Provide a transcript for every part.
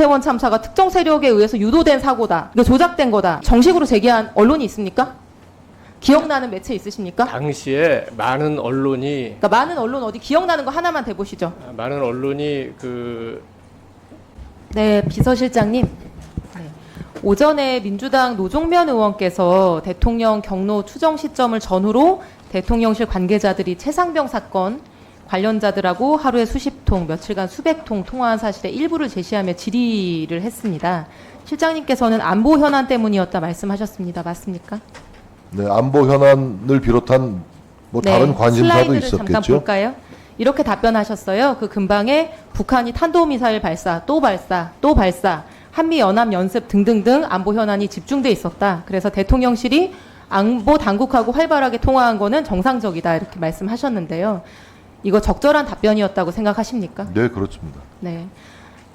이태원 참사가 특정 세력에 의해서 유도된 사고다. 이거 조작된 거다. 정식으로 제기한 언론이 있습니까? 기억나는 매체 있으십니까? 당시에 많은 언론이 그러니까 많은 언론 어디 기억나는 거 하나만 대보시죠. 많은 언론이 그 네, 비서실장님. 네. 오전에 민주당 노종면 의원께서 대통령 경로 추정 시점을 전후로 대통령실 관계자들이 최상병 사건 관련자들하고 하루에 수십 통, 며칠간 수백 통 통화한 사실의 일부를 제시하며 질의를 했습니다. 실장님께서는 안보 현안 때문이었다 말씀하셨습니다. 맞습니까? 네, 안보 현안을 비롯한 뭐 다른 관심사도 네, 슬라이드를 잠깐 있었겠죠. 볼까요? 이렇게 답변하셨어요. 그 근방에 북한이 탄도미사일 발사, 또 발사, 또 발사, 한미 연합 연습 등등등 안보 현안이 집중돼 있었다. 그래서 대통령실이 안보 당국하고 활발하게 통화한 거는 정상적이다 이렇게 말씀하셨는데요. 이거 적절한 답변이었다고 생각하십니까? 네, 그렇습니다. 네.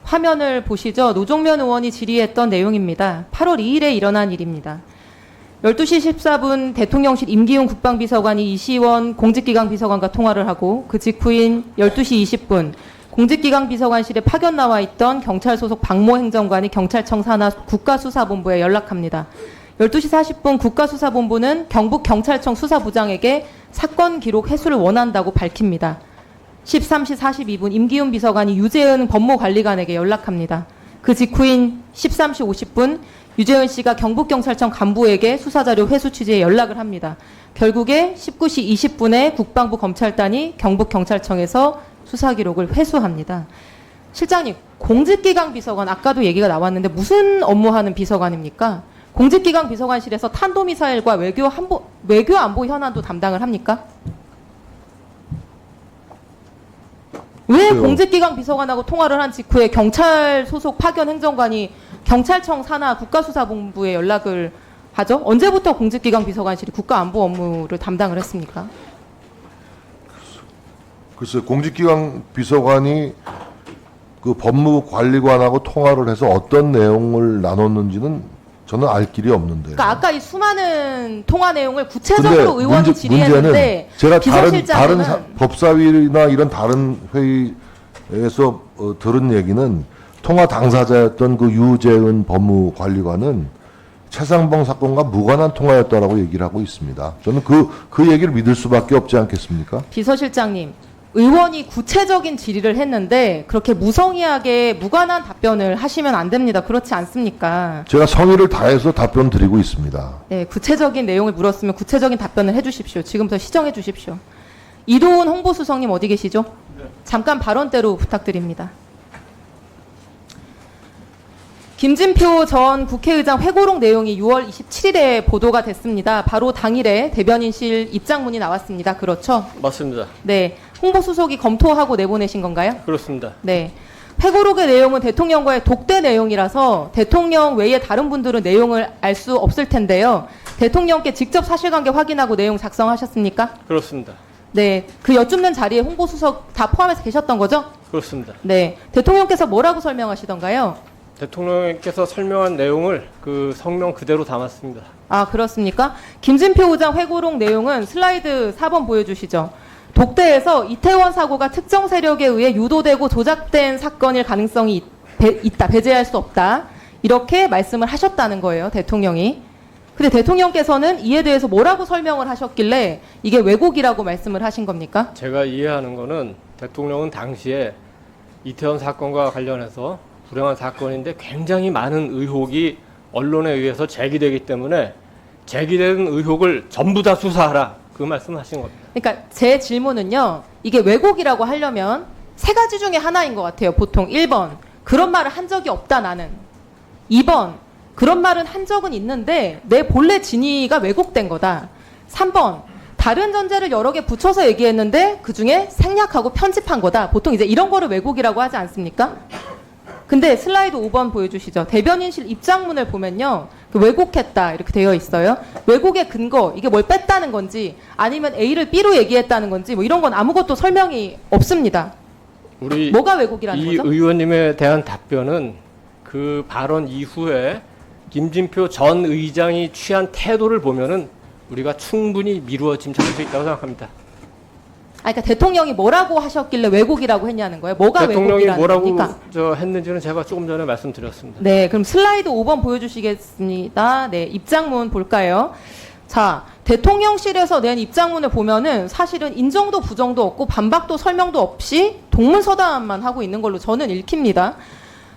화면을 보시죠. 노종면 의원이 질의했던 내용입니다. 8월 2일에 일어난 일입니다. 12시 14분 대통령실 임기훈 국방비서관이 이시원 공직기강 비서관과 통화를 하고 그 직후인 12시 20분 공직기강 비서관실에 파견 나와 있던 경찰 소속 박모 행정관이 경찰청 산하 국가수사본부에 연락합니다. 12시 40분 국가수사본부는 경북경찰청 수사부장에게 사건 기록 회수를 원한다고 밝힙니다. 13시 42분 임기훈 비서관이 유재은 법무관리관에게 연락합니다. 그 직후인 13시 50분 유재은 씨가 경북경찰청 간부에게 수사자료 회수 취지에 연락을 합니다. 결국에 19시 20분에 국방부 검찰단이 경북경찰청에서 수사 기록을 회수합니다. 실장님, 공직기강 비서관 아까도 얘기가 나왔는데 무슨 업무하는 비서관입니까? 공직기강 비서관실에서 탄도미사일과 외교 안보 외교 안보 현안도 담당을 합니까? 왜 글쎄요. 공직기강 비서관하고 통화를 한 직후에 경찰 소속 파견 행정관이 경찰청 산하 국가수사본부에 연락을 하죠? 언제부터 공직기강 비서관실이 국가안보 업무를 담당을 했습니까? 글쎄 공직기강 비서관이 그 법무관리관하고 통화를 해서 어떤 내용을 나눴는지는 저는 알 길이 없는데요. 그러니까 아까 이 수많은 통화 내용을 구체적으로 의원이 문제- 질의했는데 제가 다른 다른 사- 법사위나 이런 다른 회의에서 어, 들은 얘기는 통화 당사자였던 그 유재은 법무관리관은 최상봉 사건과 무관한 통화였다라고 얘기를 하고 있습니다. 저는 그 그 얘기를 믿을 수밖에 없지 않겠습니까? 비서실장님 의원이 구체적인 질의를 했는데 그렇게 무성의하게 무관한 답변을 하시면 안 됩니다. 그렇지 않습니까? 제가 성의를 다해서 답변 드리고 있습니다. 네, 구체적인 내용을 물었으면 구체적인 답변을 해주십시오. 지금부터 시정해 주십시오. 이도훈 홍보수석님 어디 계시죠? 잠깐 발언대로 부탁드립니다. 김진표 전 국회의장 회고록 내용이 6월 27일에 보도가 됐습니다. 바로 당일에 대변인실 입장문이 나왔습니다. 그렇죠? 맞습니다. 네. 홍보수석이 검토하고 내보내신 건가요? 그렇습니다. 네. 회고록의 내용은 대통령과의 독대 내용이라서 대통령 외에 다른 분들은 내용을 알 수 없을 텐데요. 대통령께 직접 사실관계 확인하고 내용 작성하셨습니까? 그렇습니다. 네. 그 여쭙는 자리에 홍보수석 다 포함해서 계셨던 거죠? 그렇습니다. 네. 대통령께서 뭐라고 설명하시던가요? 대통령께서 설명한 내용을 그 성명 그대로 담았습니다. 아, 그렇습니까? 김진표 의장 회고록 내용은 슬라이드 4번 보여주시죠. 독대에서 이태원 사고가 특정 세력에 의해 유도되고 조작된 사건일 가능성이 있- 배- 있다. 배제할 수 없다. 이렇게 말씀을 하셨다는 거예요. 대통령이. 근데 대통령께서는 이에 대해서 뭐라고 설명을 하셨길래 이게 왜곡이라고 말씀을 하신 겁니까? 제가 이해하는 거는 대통령은 당시에 이태원 사건과 관련해서 불행한 사건인데 굉장히 많은 의혹이 언론에 의해서 제기되기 때문에 제기된 의혹을 전부 다 수사하라 그 말씀하신 겁니다. 그러니까 제 질문은요. 이게 왜곡이라고 하려면 세 가지 중에 하나인 것 같아요. 보통 1번 그런 말을 한 적이 없다 나는. 2번 그런 말은 한 적은 있는데 내 본래 진위가 왜곡된 거다. 3번 다른 전제를 여러 개 붙여서 얘기했는데 그 중에 생략하고 편집한 거다. 보통 이제 이런 거를 왜곡이라고 하지 않습니까? 근데 슬라이드 5번 보여주시죠. 대변인실 입장문을 보면요. 그 왜곡했다 이렇게 되어 있어요. 왜곡의 근거 이게 뭘 뺐다는 건지 아니면 A를 B로 얘기했다는 건지 뭐 이런 건 아무것도 설명이 없습니다. 우리 뭐가 왜곡이라는 이 거죠? 의원님에 대한 답변은 그 발언 이후에 김진표 전 의장이 취한 태도를 보면은 우리가 충분히 미루어짐 잡을 수 있다고 생각합니다. 그러니까 대통령이 뭐라고 하셨길래 왜곡이라고 했냐는 거예요. 뭐가 대통령이 왜곡이라는 뭐라고 겁니까? 저 했는지는 제가 조금 전에 말씀드렸습니다. 네, 그럼 슬라이드 5번 보여주시겠습니다. 네, 입장문 볼까요? 자, 대통령실에서 낸 입장문을 보면은 사실은 인정도 부정도 없고 반박도 설명도 없이 동문서답만 하고 있는 걸로 저는 읽힙니다.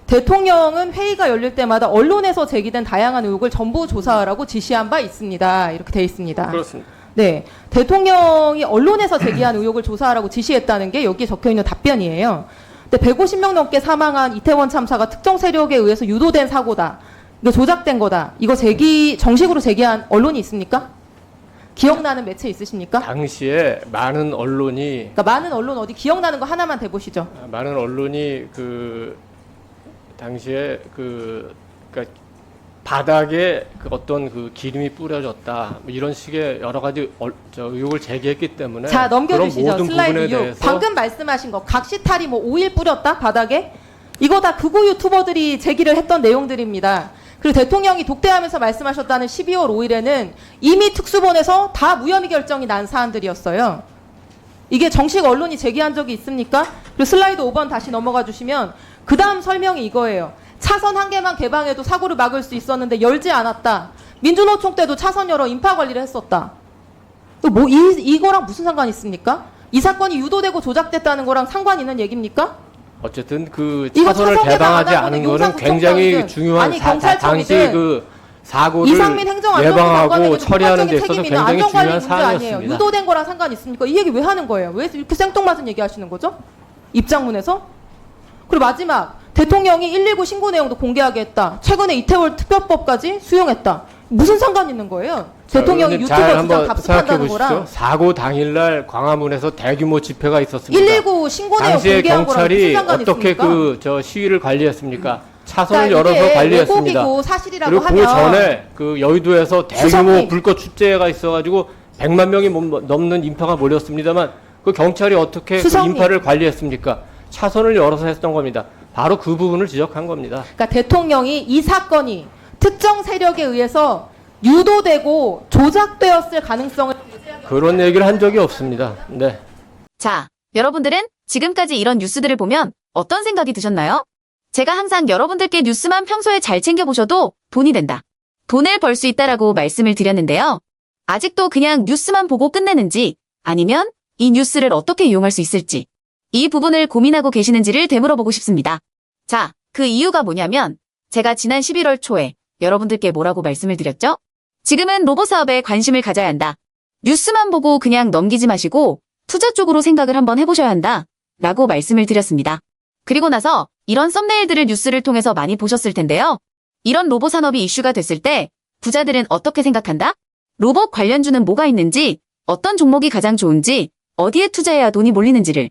대통령은 회의가 열릴 때마다 언론에서 제기된 다양한 의혹을 전부 조사하라고 지시한 바 있습니다. 이렇게 돼 있습니다. 그렇습니다. 네. 대통령이 언론에서 제기한 의혹을 조사하라고 지시했다는 게 여기에 적혀 있는 답변이에요. 근데 150명 넘게 사망한 이태원 참사가 특정 세력에 의해서 유도된 사고다. 이거 조작된 거다. 이거 제기 정식으로 제기한 언론이 있습니까? 기억나는 매체 있으십니까? 당시에 많은 언론이 그러니까 많은 언론 어디 기억나는 거 하나만 대보시죠. 아, 많은 언론이 그 당시에 그 그러니까 바닥에 그 어떤 그 기름이 뿌려졌다 뭐 이런 식의 여러 가지 얼- 저 의혹을 제기했기 때문에 자 넘겨주시죠. 슬라이드 부분에 6. 대해서 방금 말씀하신 거 각시탈이 뭐 오일 뿌렸다 바닥에 이거 다 극우 유튜버들이 제기를 했던 내용들입니다. 그리고 대통령이 독대하면서 말씀하셨다는 12월 5일에는 이미 특수본에서 다 무혐의 결정이 난 사안들이었어요. 이게 정식 언론이 제기한 적이 있습니까? 그리고 슬라이드 5번 다시 넘어가 주시면 그 다음 설명이 이거예요. 차선 한 개만 개방해도 사고를 막을 수 있었는데 열지 않았다. 민주노총 때도 차선 열어 인파 관리를 했었다. 뭐 이, 이거랑 무슨 상관이 있습니까? 이 사건이 유도되고 조작됐다는 거랑 상관 있는 얘기입니까? 어쨌든 그 이거 차선을 차선 개방 안 개방하지 않은 거는 용산구청장이든 굉장히 중요한 아니, 사, 경찰청이든 당시 그 사고를 이상민 예방하고 장관에게도 처리하는 데 있어서 책임이 굉장히 안전관리 중요한 문제 아니에요. 사안이었습니다. 유도된 거랑 상관 있습니까? 이 얘기 왜 하는 거예요? 왜 이렇게 생뚱맞은 얘기 하시는 거죠? 입장문에서? 그리고 마지막 대통령이 119 신고 내용도 공개하게 했다. 최근에 이태원 특별법까지 수용했다. 무슨 상관 있는 거예요? 자, 대통령이 의원님 유튜버 잘 주장 한번 생각해 답습한다는 보십시오. 거랑 사고 당일날 광화문에서 대규모 집회가 있었습니다. 119 신고 내용 당시에 공개한 거랑 무슨 경찰이 상관이 어떻게 있습니까? 그 저 시위를 관리했습니까? 차선을 그러니까 열어서 이게 관리했습니다. 왜곡이고 사실이라고 그리고 하면 그 전에 그 여의도에서 대규모 수석님. 불꽃 축제가 있어가지고 100만 명이 못- 넘는 인파가 몰렸습니다만 그 경찰이 어떻게 그. 인파를 관리했습니까? 차선을 열어서 했던 겁니다. 바로 그 부분을 지적한 겁니다. 그러니까 대통령이 이 사건이 특정 세력에 의해서 유도되고 조작되었을 가능성을 그런 얘기를 한 적이 없습니다. 네. 자, 여러분들은 지금까지 이런 뉴스들을 보면 어떤 생각이 드셨나요? 제가 항상 여러분들께 뉴스만 평소에 잘 챙겨보셔도 돈이 된다. 돈을 벌 수 있다라고 말씀을 드렸는데요. 아직도 그냥 뉴스만 보고 끝내는지 아니면 이 뉴스를 어떻게 이용할 수 있을지 이 부분을 고민하고 계시는지를 되물어보고 싶습니다. 자, 그 이유가 뭐냐면 제가 지난 11월 초에 여러분들께 뭐라고 말씀을 드렸죠? 지금은 로봇 사업에 관심을 가져야 한다. 뉴스만 보고 그냥 넘기지 마시고 투자 쪽으로 생각을 한번 해보셔야 한다. 라고 말씀을 드렸습니다. 그리고 나서 이런 썸네일들을 뉴스를 통해서 많이 보셨을 텐데요. 이런 로봇 산업이 이슈가 됐을 때 부자들은 어떻게 생각한다? 로봇 관련주는 뭐가 있는지, 어떤 종목이 가장 좋은지, 어디에 투자해야 돈이 몰리는지를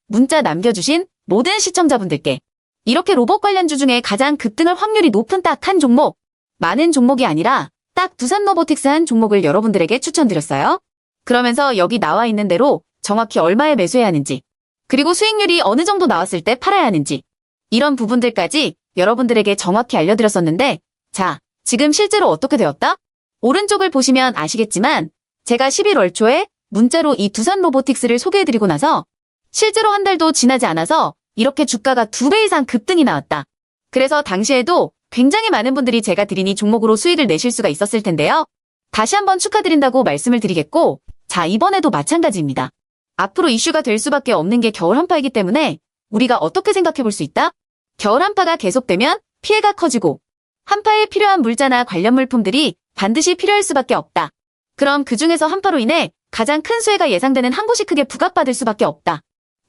문자 남겨주신 모든 시청자분들께 이렇게 로봇 관련주 중에 가장 급등할 확률이 높은 딱 한 종목, 많은 종목이 아니라 딱 두산 로보틱스 한 종목을 여러분들에게 추천드렸어요. 그러면서 여기 나와 있는 대로 정확히 얼마에 매수해야 하는지, 그리고 수익률이 어느 정도 나왔을 때 팔아야 하는지, 이런 부분들까지 여러분들에게 정확히 알려드렸었는데, 자, 지금 실제로 어떻게 되었다? 오른쪽을 보시면 아시겠지만, 제가 11월 초에 문자로 이 두산 로보틱스를 소개해드리고 나서, 실제로 한 달도 지나지 않아서 이렇게 주가가 두 배 이상 급등이 나왔다. 그래서 당시에도 굉장히 많은 분들이 제가 드린 이 종목으로 수익을 내실 수가 있었을 텐데요. 다시 한번 축하드린다고 말씀을 드리겠고, 자, 이번에도 마찬가지입니다. 앞으로 이슈가 될 수밖에 없는 게 겨울 한파이기 때문에 우리가 어떻게 생각해 볼 수 있다? 겨울 한파가 계속되면 피해가 커지고 한파에 필요한 물자나 관련 물품들이 반드시 필요할 수밖에 없다. 그럼 그 중에서 한파로 인해 가장 큰 수혜가 예상되는 한 곳이 크게 부각받을 수밖에 없다.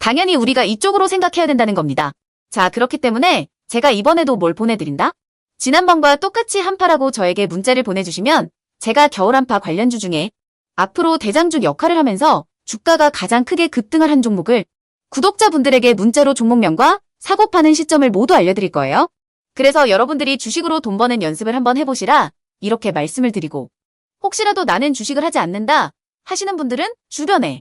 당연히 우리가 이쪽으로 생각해야 된다는 겁니다. 자, 그렇기 때문에 제가 이번에도 뭘 보내드린다? 지난번과 똑같이 한파라고 저에게 문자를 보내주시면 제가 겨울 한파 관련주 중에 앞으로 대장주 역할을 하면서 주가가 가장 크게 급등을 한 종목을 구독자분들에게 문자로 종목명과 사고 파는 시점을 모두 알려드릴 거예요. 그래서 여러분들이 주식으로 돈 버는 연습을 한번 해보시라 이렇게 말씀을 드리고 혹시라도 나는 주식을 하지 않는다 하시는 분들은 주변에